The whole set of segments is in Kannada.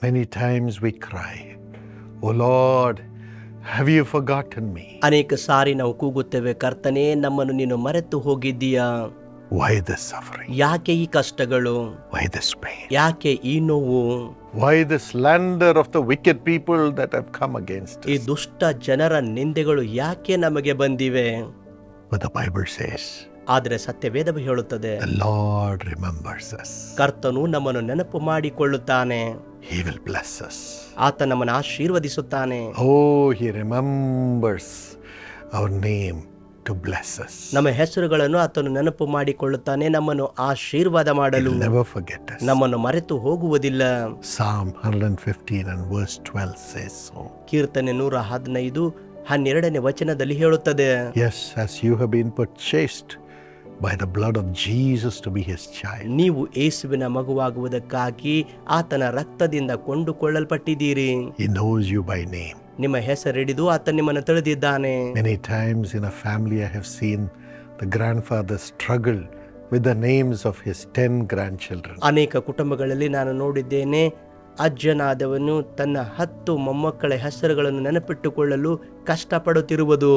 Many times we cry, Oh Lord, have you forgotten me? ಅನೇಕ ಸಾರಿ ನಾವು ಕೂಗುತ್ತೇವೆ ಕರ್ತನೇ ನಮ್ಮನ್ನು ನೀನು ಮರೆತು ಹೋಗಿದ್ದೀಯಾ Why this suffering? ಯಾಕೆ ಈ ಕಷ್ಟಗಳು Why this pain? ಯಾಕೆ ಈ ನೋವು Why the slander of the wicked people that have come against ಈ us? ದುಷ್ಟ ಜನರ ನಿಂದೆಗಳು ಯಾಕೆ ನಮಗೆ ಬಂದಿವೆ But the Bible says, ಆದರೆ ಸತ್ಯವೇದವು ಹೇಳುತ್ತದೆ ಲಾರ್ಡ್ ರಿಮೆಂಬರ್ಸ್. ಕರ್ತನು ನಮ್ಮನ್ನು ನೆನಪು ಮಾಡಿಕೊಳ್ಳುತ್ತಾನೆ ಹಿ ವಿಲ್ ಬ್ಲೆಸ್ us. ಆತ ನಮ್ಮನ್ನು ಆಶೀರ್ವದಿಸುತ್ತಾನೆ ಓ he remembers our name to bless us ನಮ್ಮ ಹೆಸರುಗಳನ್ನು ಆತನು ನೆನಪು ಮಾಡಿಕೊಳ್ಳುತ್ತಾನೆ ನಮ್ಮನ್ನು ಆಶೀರ್ವಾದ ಮಾಡಲು ನೆವರ್ ಫಾರ್ಗೆಟ್ us. ನಮ್ಮನ್ನು ಮರೆತು ಹೋಗುವುದಿಲ್ಲ ಸಾಮ್ 115 and verse 12 says so. ಕೀರ್ತನೆ ನೂರ ಹದಿನೈದು ಹನ್ನೆರಡನೇ ವಚನದಲ್ಲಿ ಹೇಳುತ್ತದೆ yes as you have been purchased by the blood of Jesus to be His child. ನೀವು ಯೇಸುವಿನ ಮಗುವಾಗುವುದಕ್ಕಾಗಿ ಆತನ ರಕ್ತದಿಂದ ಕೊಂಡುಕೊಳ್ಳಲ್ಪಟ್ಟಿದ್ದೀರಿ He knows you by name. ನಿಮ್ಮ ಹೆಸರಿಡಿದು ಆತ ನಿಮ್ಮನ್ನು ತಿಳಿದಿದ್ದಾನೆ Many times in a family, I have seen the grandfather struggle with the names of his 10 grandchildren. ಅನೇಕ ಕುಟುಂಬಗಳಲ್ಲಿ ನಾನು ನೋಡಿದ್ದೇನೆ ಅಜ್ಜನಾದವನು ತನ್ನ ಹತ್ತು ಮೊಮ್ಮಕ್ಕಳ ಹೆಸರುಗಳನ್ನು ನೆನಪಿಟ್ಟುಕೊಳ್ಳಲು ಕಷ್ಟಪಡುತ್ತಿರುವುದು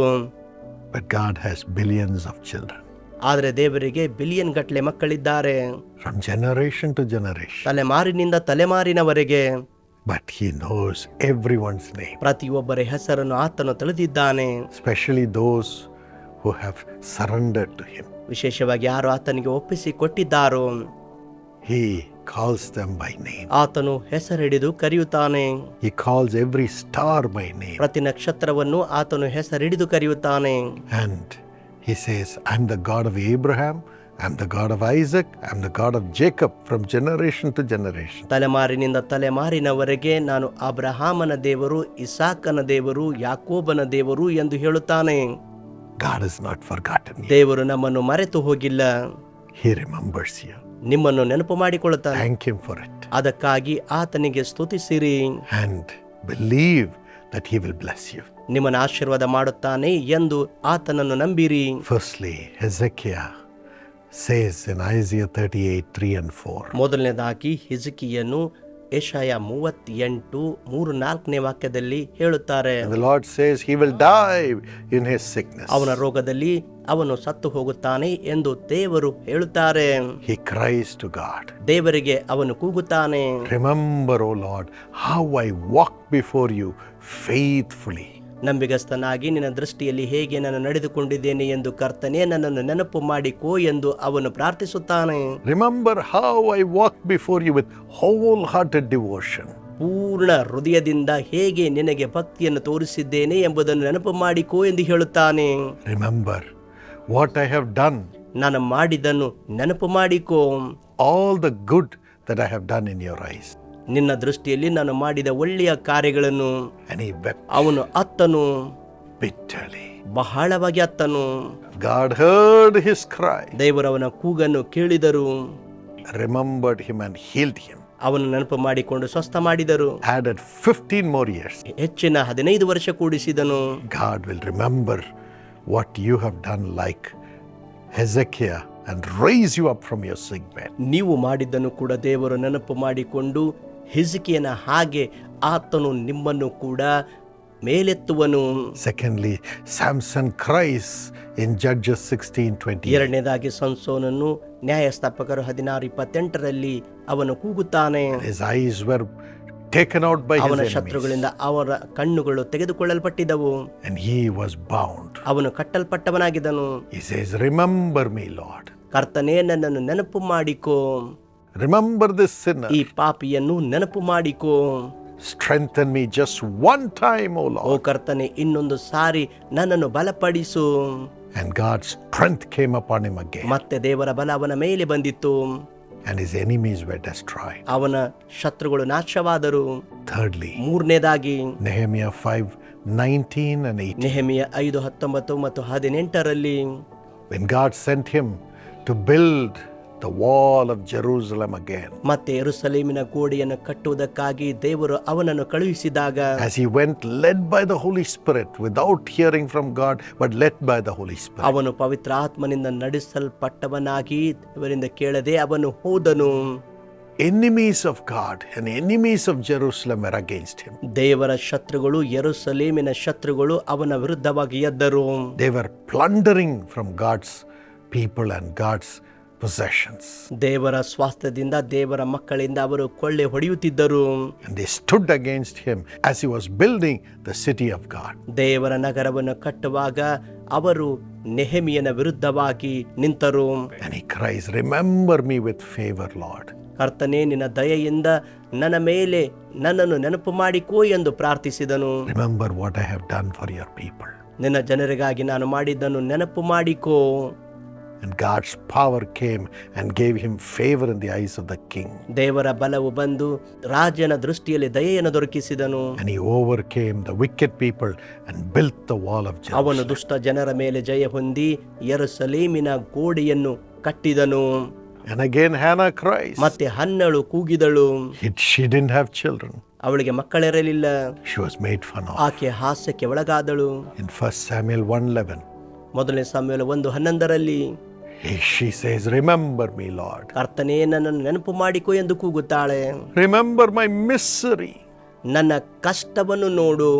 But God has billions of children. ಆದರೆ ದೇವರಿಗೆ ಬಿಲಿಯನ್ ಗಟ್ಟಲೆ ಮಕ್ಕಳಿದ್ದಾರೆ. ಫ್ರಮ್ ಜನರೇಷನ್ ಟು ಜನರೇಷನ್ ತಲೆಮಾರಿನಿಂದ ತಲೆಮಾರಿನವರೆಗೆ. But He knows everyone's name, ಪ್ರತಿಯೊಬ್ಬರ ಹೆಸರನ್ನು ಆತನು ತಿಳಿದಿದ್ದಾನೆ. Especially those who have surrendered to Him. ವಿಶೇಷವಾಗಿ ಯಾರು ಆತನಿಗೆ ಒಪ್ಪಿಸಿ ಕೊಟ್ಟಿದ್ದಾರೋ He calls them by name. ಆತನು ಹೆಸರಿಡಿದು ಕರೆಯುತ್ತಾನೆ. He calls every star by name. ಪ್ರತಿ ನಕ್ಷತ್ರವನ್ನು ಆತನು ಹೆಸರಿಡಿದು ಕರೆಯುತ್ತಾನೆ. And He says, I'm the God of Abraham, I'm the God of Isaac, I'm the God of Jacob from generation to generation. ತಲೆಮಾರಿನಿಂದ ತಲೆಮಾರಿನವರೆಗೆ ನಾನು ಅಬ್ರಹಾಮನ ದೇವರು ಇಸಾಕನ ದೇವರು ಯಾಕೋಬನ ದೇವರು ಎಂದು ಹೇಳುತ್ತಾನೆ God is not forgotten me. ದೇವರು ನಮ್ಮನ್ನು ಮರೆತು ಹೋಗಿಲ್ಲ He remembers you. ನಿಮ್ಮನ್ನು ನೆನಪು ಮಾಡಿಕೊಳ್ಳುತ್ತಾನೆ Thank Him for it. ಅದಕ್ಕಾಗಿ ಆತನಿಗೆ ಸ್ತುತಿಸಿರಿ And believe that he will bless you ನಿಮ್ಮನ್ನು ಆಶೀರ್ವಾದ ಮಾಡುತ್ತಾನೆ ಎಂದು ಆತನನ್ನು ನಂಬಿರಿ. Firstly Hezekiah says in Isaiah thirty eight three and four ಮೊದಲನೇದಾಗಿ ಹಿಜಕಿಯನ್ನು ಏಷಾಯ ಮೂವತ್ತೆಂಟು ಮೂರು ನಾಲ್ಕನೇ ವಾಕ್ಯದಲ್ಲಿ ಹೇಳುತ್ತಾರೆ. Lord says he will die in his sickness ಅವನ ರೋಗದಲ್ಲಿ ಅವನು ಸತ್ತು ಹೋಗುತ್ತಾನೆ ಎಂದು ದೇವರು ಹೇಳುತ್ತಾರೆ He cries to God. ದೇವರಿಗೆ ಅವನು ಕೂಗುತ್ತಾನೆ Remember, O Lord, how I walked before you faithfully. ನಂಬಿಗಸ್ತನಾಗಿ ನಿನ್ನ ದೃಷ್ಟಿಯಲ್ಲಿ ಹೇಗೆ ನಾನು ನಡೆದುಕೊಂಡಿದ್ದೇನೆ ಎಂದು ಕರ್ತನೆ ನನ್ನನ್ನು ನೆನಪು ಮಾಡಿಕೋ ಎಂದು ಅವನು ಪ್ರಾರ್ಥಿಸುತ್ತಾನೆ Remember how I walked before you with wholehearted devotion. ಪೂರ್ಣ ಹೃದಯದಿಂದ ಹೇಗೆ ನಿನಗೆ ಭಕ್ತಿಯನ್ನು ತೋರಿಸಿದ್ದೇನೆ ಎಂಬುದನ್ನು ನೆನಪು ಮಾಡಿಕೋ ಎಂದು ಹೇಳುತ್ತಾನೆ Remember what I have done ನಾನು ಮಾಡಿದ್ದನ್ನು ನೆನಪು ಮಾಡಿಕೋ. All the good that I have done in your eyes ನಿನ್ನ ದೃಷ್ಟಿಯಲ್ಲಿ ನಾನು ಮಾಡಿದ ಒಳ್ಳೆಯ ಕಾರ್ಯಗಳನ್ನು. ಅವನು ಅತ್ತನು. ಬಿಟ್ಟಳಿ ಬಹಳವಾಗಿ ಅತ್ತನು. ಗಾಡ್ ಹರ್ಡ್ ಹಿಸ್ ಕ್ರೈ ದೇವರ ಅವನ ಕೂಗನ್ನು ಕೇಳಿದರು. Remembered him and healed him ಅವನು ನೆನಪು ಮಾಡಿಕೊಂಡು ಸ್ವಸ್ಥ ಮಾಡಿದರು. Added fifteen more years ಹೆಚ್ಚಿನ ಹದಿನೈದು ವರ್ಷ ಕೂಡಿಸಿದನು. God will remember what you have done like Hezekiah and raise you up from your sick ನೀವು ಮಾಡಿದ್ದನ್ನು ಕೂಡ ದೇವರು ನೆನಪು ಮಾಡಿಕೊಂಡು ಹೆಜಕಿಯನ ಹಾಗೆ ಆತನು ನಿಮ್ಮನ್ನು ಕೂಡ ಮೇಲೆತ್ತುವನು. Secondly Samson cries in Judges sixteen twenty ಎರಡನೇದಾಗಿ ಸಂಸೋನನ್ನು ನ್ಯಾಯಸ್ಥಾಪಕರು ಹದಿನಾರು ಇಪ್ಪತ್ತೆಂಟರಲ್ಲಿ ಅವನು ಕೂಗುತ್ತಾನೆ. His eyes were taken out by his ಅವನ enemies, ಶತ್ರುಗಳಿಂದ ಅವರ ಕಣ್ಣುಗಳು ತೆಗೆದುಕೊಳ್ಳಲ್ಪಟ್ಟಿದ್ದವು and he was bound. ಅವನು ಕಟ್ಟಲ್ಪಟ್ಟವನಾಗಿದ್ದನು He says, Remember me, Lord. ಕರ್ತನೇ ನನ್ನನ್ನು ನೆನಪು ಮಾಡಿಕೋ Remember this sinner. ಈ ಪಾಪಿಯನ್ನು ನೆನಪು ಮಾಡಿಕೋ Strengthen me just one time, O ಓ Lord. ಕರ್ತನೆ ಇನ್ನೊಂದು ಸಾರಿ ನನ್ನನ್ನು ಬಲಪಡಿಸು And God's strength came upon him again, ಮತ್ತೆ ದೇವರ ಬಲ ಅವನ ಮೇಲೆ ಬಂದಿತ್ತು and his enemies were destroyed. ಅವನ ಶತ್ರುಗಳು ನಾಶವಾದರು Thirdly, ಮೂರನೇದಾಗಿ Nehemiah 5 19 and 18. ನೆಹಮಿಯ ಐದು ಹತ್ತೊಂಬತ್ತು ಮತ್ತು ಹದಿನೆಂಟರಲ್ಲಿ When God sent him to build the wall of Jerusalem again, ಮತ್ತೆ ಯೆರೂಸಲೇಮಿನ ಗೋಡೆಯನ್ನು ಕಟ್ಟುವುದಕ್ಕಾಗಿ ದೇವರು ಅವನನ್ನು ಕಳುಹಿಸಿದಾಗ as he went led by the Holy Spirit without hearing from God, but led by the Holy Spirit. ಅವನು ಪವಿತ್ರ ಆತ್ಮನಿಂದ ನಡೆಸಲ್ಪಟ್ಟವನಾಗಿ ದೇವರಿಂದ ಕೇಳದೆ ಅವನು ಹೋದನು enemies of God and enemies of Jerusalem were against him. ದೇವರ ಶತ್ರುಗಳು ಯೆರೂಸಲೇಮಿನ ಶತ್ರುಗಳು ಅವನ ವಿರುದ್ಧವಾಗಿ ಎದ್ದರು They were plundering from God's people and God's possessions. ದೇವರ ಸ್ವಾಸ್ಥ್ಯದಿಂದ ದೇವರ ಮಕ್ಕಳಿಂದ ಅವರು ಕೊಳ್ಳೆ ಹೊಡೆಯುತ್ತಿದ್ದರು And they stood against him as he was building the city of God. ದೇವರ ನಗರವನ್ನು ಕಟ್ಟುವಾಗ ಅವರು ನೆಹಮಿಯನ ವಿರುದ್ಧವಾಗಿ ನಿಂತರು And he cries, Remember me with favor, Lord. ಕರ್ತನೇ ನಿನ್ನ ದಯೆಯಿಂದ ನನ್ನ ಮೇಲೆ ನನ್ನನ್ನು ನೆನಪು ಮಾಡಿಕೋ ಎಂದು ಪ್ರಾರ್ಥಿಸಿದನು Remember what I have done for your people. ನಿನ್ನ ಜನರಿಗಾಗಿ ನಾನು ಮಾಡಿದ್ದನ್ನು ನೆನಪು ಮಾಡಿಕೋ And God's power came and gave him favor in the eyes of the king. ದೇವರ ಬಲವು ಬಂದು ರಾಜನ ದೃಷ್ಟಿಯಲ್ಲಿ ದಯೆಯನ್ನು ದೊರಕಿಸಿದನು And he overcame the wicked people and built the wall of ಅವನು Jerusalem. ದುಷ್ಟ ಜನರ ಮೇಲೆ ಜಯ ಹೊಂದಿ ಯೆರೂಸಲೇಮಿನ ಗೋಡೆಯನ್ನು ಕಟ್ಟಿದನು And again Hannah cries. ಮತ್ತೆ ಹನ್ನಳು ಕೂಗಿದಳು It- she didn't have children. ಅವಳಿಗೆ ಮಕ್ಕಳಿರಲಿಲ್ಲ She was made fun of. ಆಕೆ ಹಾಸ್ಯಕ್ಕೆ ಒಳಗಾದಳು In 1 Samuel 1:11, ಮೊದಲನೇ ಸಮಯ ಒಂದು ಹನ್ನೊಂದರಲ್ಲಿ he- she says, Remember me, Lord. ಕರ್ತನೇ ನನ್ನನ್ನು ನೆನಪು ಮಾಡಿಕೋ ಎಂದು ಕೂಗುತ್ತಾಳೆ Remember my misery. ನನ್ನ ಕಷ್ಟವನ್ನು ನೋಡು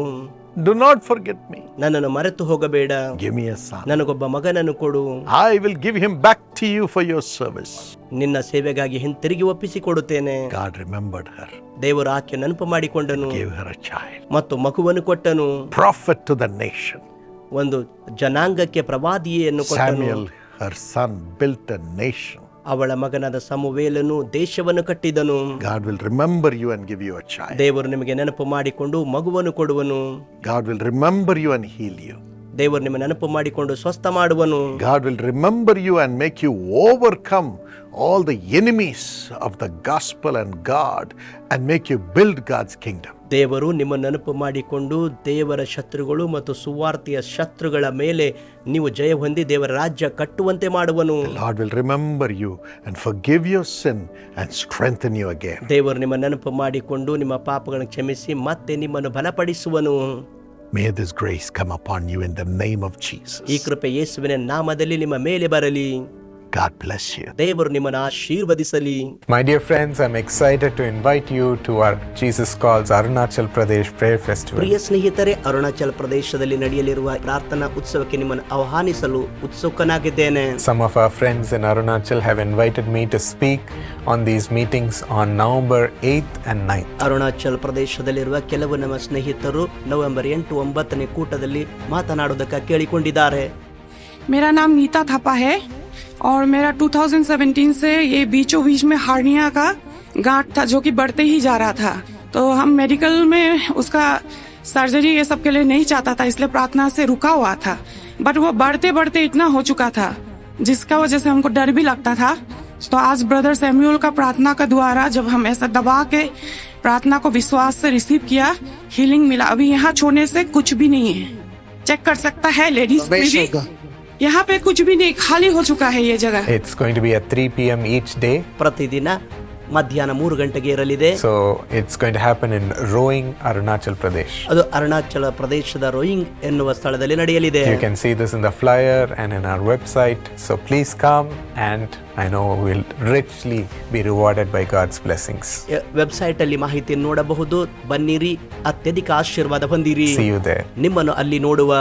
Do not forget me. ನನ್ನನ್ನು ಮರೆತು ಹೋಗಬೇಡ Give me a son. ನನಗೊಬ್ಬ ಮಗನನ್ನು ಕೊಡು I will give him back to you for your service. ನಿನ್ನ ಸೇವೆಗಾಗಿ ಹಿಂತಿರುಗಿ ಒಪ್ಪಿಸಿಕೊಡುತ್ತೇನೆ God remembered her, ದೇವರು ಆಕೆ ನೆನಪು ಮಾಡಿಕೊಂಡನು gave her a child. ಮತ್ತು ಮಗುವನ್ನು ಕೊಟ್ಟನು Prophet to the nation. ಒಂದು ಜನಾಂಗಕ್ಕೆ ಪ್ರವಾದಿಯನ್ನು ಕೊಟ್ಟನು Samuel, her son, built a nation. ಅವಳ ಮಗನಾದ ಸಮುವೇಲನು ದೇಶವನ್ನು ಕಟ್ಟಿದನು God will remember you and give you a child. ದೇವರು ನಿಮಗೆ ನೆನಪು ಮಾಡಿಕೊಂಡು ಮಗುವನ್ನು ಕೊಡುವನು God will remember you and heal you. ದೇವರು ನಿಮ್ಮ ನೆನಪು ಮಾಡಿಕೊಂಡು ಸ್ವಸ್ಥ ಮಾಡುವನು God will remember you and make you overcome all the enemies of the gospel and God and make you build God's kingdom. ದೇವರು ನಿಮ್ಮ ನೆನಪು ಮಾಡಿಕೊಂಡು ದೇವರ ಶತ್ರುಗಳು ಮತ್ತು ಸುವಾರ್ತೆಯ ಶತ್ರುಗಳ ಮೇಲೆ ನೀವು ಜಯ ಹೊಂದಿ ದೇವರ ರಾಜ್ಯ ಕಟ್ಟುವಂತೆ ಮಾಡುವನು The Lord will remember you and forgive your sin and strengthen you again. ದೇವರು ನಿಮ್ಮ ನೆನಪು ಮಾಡಿಕೊಂಡು ನಿಮ್ಮ ಪಾಪಗಳನ್ನು ಕ್ಷಮಿಸಿ ಮತ್ತೆ ನಿಮ್ಮನ್ನು ಬಲಪಡಿಸುವನು May this grace come upon you in the name of ಈ Jesus. ಕೃಪೆ ಯೇಸುವಿನ ನಾಮದಲ್ಲಿ ನಿಮ್ಮ ಮೇಲೆ ಬರಲಿ God bless you. ದೇವರು ನಿಮ್ಮನ್ನು ಆಶೀರ್ವದಿಸಲಿ My dear friends, I'm excited to invite you to our Jesus Calls Arunachal Pradesh Prayer Festival. ಪ್ರಿಯ ಸ್ನೇಹಿತರೆ ಅರುಣಾಚಲ ಪ್ರದೇಶದಲ್ಲಿ ನಡೆಯಲಿರುವ ಪ್ರಾರ್ಥನಾ ಉತ್ಸವಕ್ಕೆ ನಿಮ್ಮನ್ನು ಆಹ್ವಾನಿಸಲು ಉತ್ಸುಕನಾಗಿದ್ದೇನೆ Some of our friends in Arunachal have invited me to speak on these meetings on November 8th and 9th. Arunachal ಪ್ರದೇಶದಲ್ಲಿರುವ ಕೆಲವು ನಮ್ಮ ಸ್ನೇಹಿತರು ನವೆಂಬರ್ ಎಂಟು ಒಂಬತ್ತನೇ ಕೂಟದಲ್ಲಿ ಮಾತನಾಡುವುದಕ್ಕೆ ಕೇಳಿಕೊಂಡಿದ್ದಾರೆ मेरा नाम नीता थापा है और मेरा 2017 से ये बीचों बीच में हार्निया का गांठ था जो कि बढ़ते ही जा रहा था। तो हम मेडिकल में उसका सर्जरी ये सब के लिए नहीं चाहता था इसलिए प्रार्थना से रुका हुआ था। बट वो बढ़ते बढ़ते इतना हो चुका था जिसका वजह से हमको डर भी लगता था। तो आज ब्रदर सैम्यूल का प्रार्थना का द्वारा जब हम ऐसा दबा के प्रार्थना को विश्वास से रिसीव किया हीलिंग मिला। अभी यहाँ छोड़ने से कुछ भी नहीं है। चेक कर सकता है लेडीज़ यहाँ पे कुछ भी नहीं खाली हो चुका है ये जगह It's going to be at 3 p.m. each day. ಪ್ರತಿದಿನ ಮಧ್ಯಾಹ್ನ ಮೂರು ಗಂಟೆಗೆ ಇರಲಿದೆ So it's going to happen in Rowing, Arunachal Pradesh. ಅದು ಅರುಣಾಚಲ ಪ್ರದೇಶದ ರೋಯಿಂಗ್ ಎನ್ನುವ ಸ್ಥಳದಲ್ಲಿ ನಡೆಯಲಿದೆ You can see this in the flyer and in our website. So please come and I know we'll richly be rewarded by God's blessings. Website ಅಲ್ಲಿ ಮಾಹಿತಿ ನೋಡಬಹುದು ಬನ್ನಿರಿ ಅತ್ಯಧಿಕ ಆಶೀರ್ವಾದ ಹೊಂದಿರಿ See you there. ನಿಮ್ಮನ್ನು ಅಲ್ಲಿ ನೋಡುವ